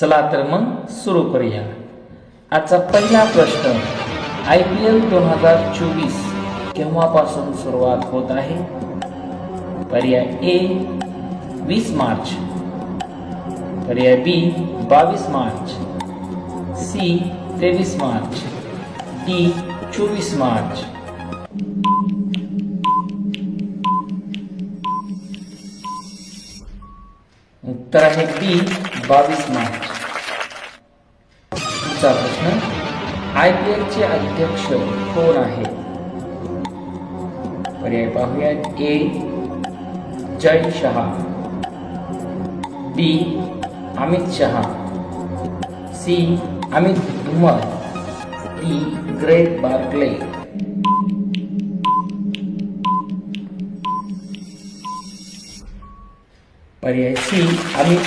चला तर मग सुरू करूया. आजचा पहिला प्रश्न आय पी एल दोन हजार चोवीस केव्हापासून सुरुवात होत आहे? पर्याय ए वीस मार्च. पर्याय बी बावीस मार्च. सी तेवीस मार्च. डी चोवीस मार्च. उत्तर आहे बी बावीस मार्च. पुढचा प्रश्न. आय पी एलचे अध्यक्ष कोण आहे पर्याय पाहूयात. A. Jay Shah. B. Amit Shah. C. Amit Dhumal. E great Barclay. पर्याय सी. अमित